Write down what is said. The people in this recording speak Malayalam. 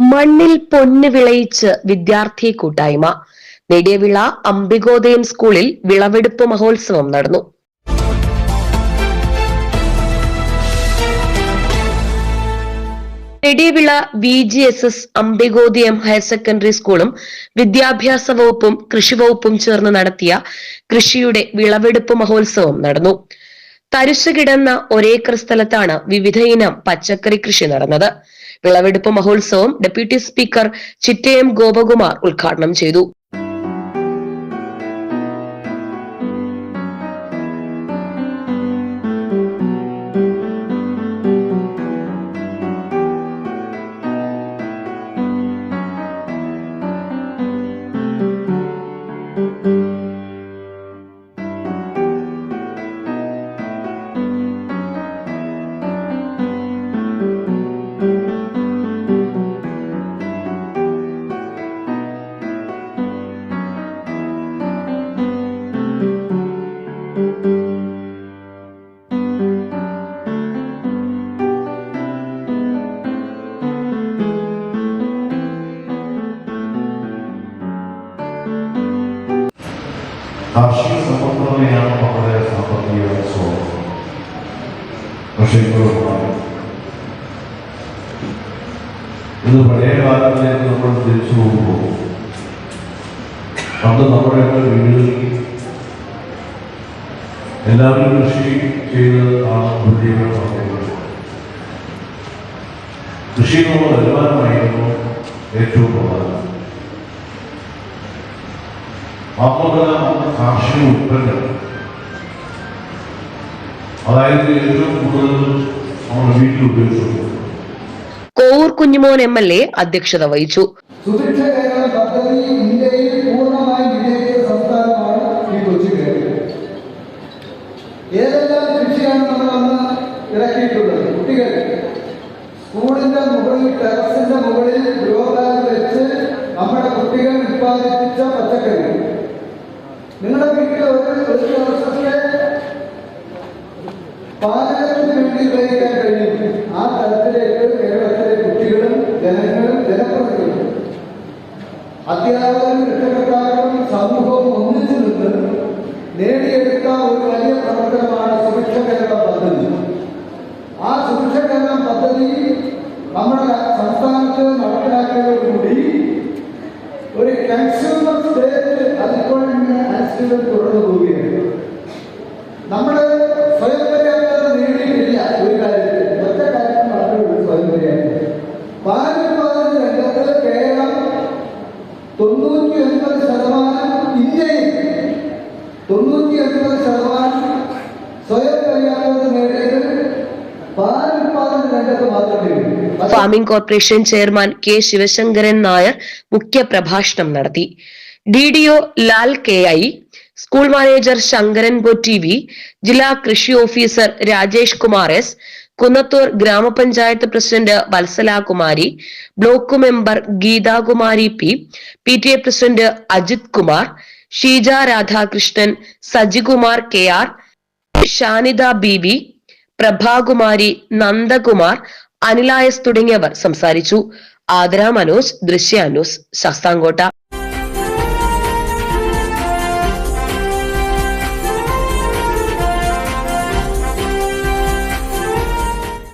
മണ്ണിൽ പൊന്ന് വിളയിച്ച് വിദ്യാർത്ഥി കൂട്ടായ്മ. നെടിയവിള അംബികോദയം സ്കൂളിൽ വിളവെടുപ്പ് മഹോത്സവം നടന്നു. Nediyavila V G S S Ambikodayam higher secondary സ്കൂളും വിദ്യാഭ്യാസ വകുപ്പും കൃഷി വകുപ്പും ചേർന്ന് നടത്തിയ കൃഷിയുടെ വിളവെടുപ്പ് മഹോത്സവം നടന്നു. തരിശു കിടന്ന ഒരേക്കർ സ്ഥലത്താണ് വിവിധ ഇനം പച്ചക്കറി കൃഷി നടന്നത്. വിളവെടുപ്പ് മഹോത്സവം ഡെപ്യൂട്ടി സ്പീക്കർ ചിറ്റയം ഗോപകുമാർ ഉദ്ഘാടനം ചെയ്തു കാർഷിക സമ്പദ്ഘടനയാണ് നമ്മുടെ സാമ്പത്തിക സ്രോതസ് പക്ഷേ ഇപ്പോഴും ഇത് പഴയ നമ്മൾ തിരിച്ചു പോകുമ്പോൾ പണ്ട് നമ്മുടെ വീടുകളിൽ എല്ലാവരും കൃഷി ചെയ്ത് ആണ് വിജയങ്ങൾ നടത്തിയത് കൃഷി എന്നുള്ള വരുമാനമായിരുന്നു ഏറ്റവും പ്രധാനം മാത്രമല്ല കാർഷിക ഉൽപ്പന്നം അതായത് ഏറ്റവും കൂടുതൽ നമ്മൾ വീട്ടിൽ ഉപയോഗിച്ചത്. Kovoor Kunjumon M L A അധ്യക്ഷത വഹിച്ചു. സുഭിക്ഷ പദ്ധതി ഇന്ത്യയിൽ പൂർണമായി വിജയിച്ച സംസ്ഥാനമാണ് ഈ കൊച്ചു ഏതെല്ലാം കൃഷിയാണ് നമ്മൾ അന്ന് ഇറക്കിയിട്ടുള്ളത്? കുട്ടികൾ സ്കൂളിന്റെ മുകളിൽ ടെറസിന്റെ മുകളിൽ ഗ്രോ വെച്ച് നമ്മുടെ കുട്ടികൾ ഉത്പാദിപ്പിച്ച പച്ചക്കറി. നിങ്ങളുടെ വീട്ടിൽ ഒരു ഒരു ദിവസത്തെ പാചകത്തിന് വേണ്ടി ഉപയോഗിക്കാൻ കഴിയും. ആ തലത്തിലേക്ക് കേരളത്തിലെ കുട്ടികളും ജനങ്ങളും ജനപ്രതിനിധികളും. അധ്യാപകരും രക്ഷകർത്താക്കളും സമൂഹവും ഒന്നിച്ചു നിന്ന് നേടിയെടുത്ത ഒരു വലിയ പ്രവർത്തനമാണ് സുഭിക്ഷ കേരള പദ്ധതി. ആ സുഭിക്ഷ കേരളം പദ്ധതി നമ്മുടെ സംസ്ഥാനത്ത് നടപ്പിലാക്കിയതോടുകൂടി ഒരു കൺസ്യൂമർ സ്റ്റേറ്റ് അതിപ്പോൾ അനുസരിച്ച് തുടർന്നു പോവുകയാണ്. നമ്മൾ സ്വയം പര്യാപ്തത നേടിയിട്ടില്ല ഒരു കാര്യത്തിൽ. ഒറ്റ കാര്യം മാത്രമേ സ്വയം പര്യാപ്തത പാലുൽപാദന രംഗത്ത് കേരളം തൊണ്ണൂറ്റി ഒൻപത് ശതമാനം ഇന്ത്യയിൽ തൊണ്ണൂറ്റി ഒൻപത് ശതമാനം സ്വയം പര്യാപ്തത നേടിയത് പാലുൽപാദന രംഗത്ത് മാത്രമേ farming corporation chairman K Sivasankaran Nair മുഖ്യ പ്രഭാഷണം നടത്തി. D D O Lal K I school manager Sankaran T V ജില്ലാ കൃഷി ഓഫീസർ രാജേഷ് കുമാർ എസ് കുന്നത്തൂർ ഗ്രാമപഞ്ചായത്ത് president Vatsala Kumari block member Geethakumari P P T A president Ajith Kumar Sheeja Radhakrishnan Sajikumar K R Shanitha B V Prabhakumari Nandakumar അനിലായസ് തുടങ്ങിയവർ സംസാരിച്ചു. ആദര മനോജ് ദൃശ്യ ന്യൂസ് ശാസ്താംകോട്ട.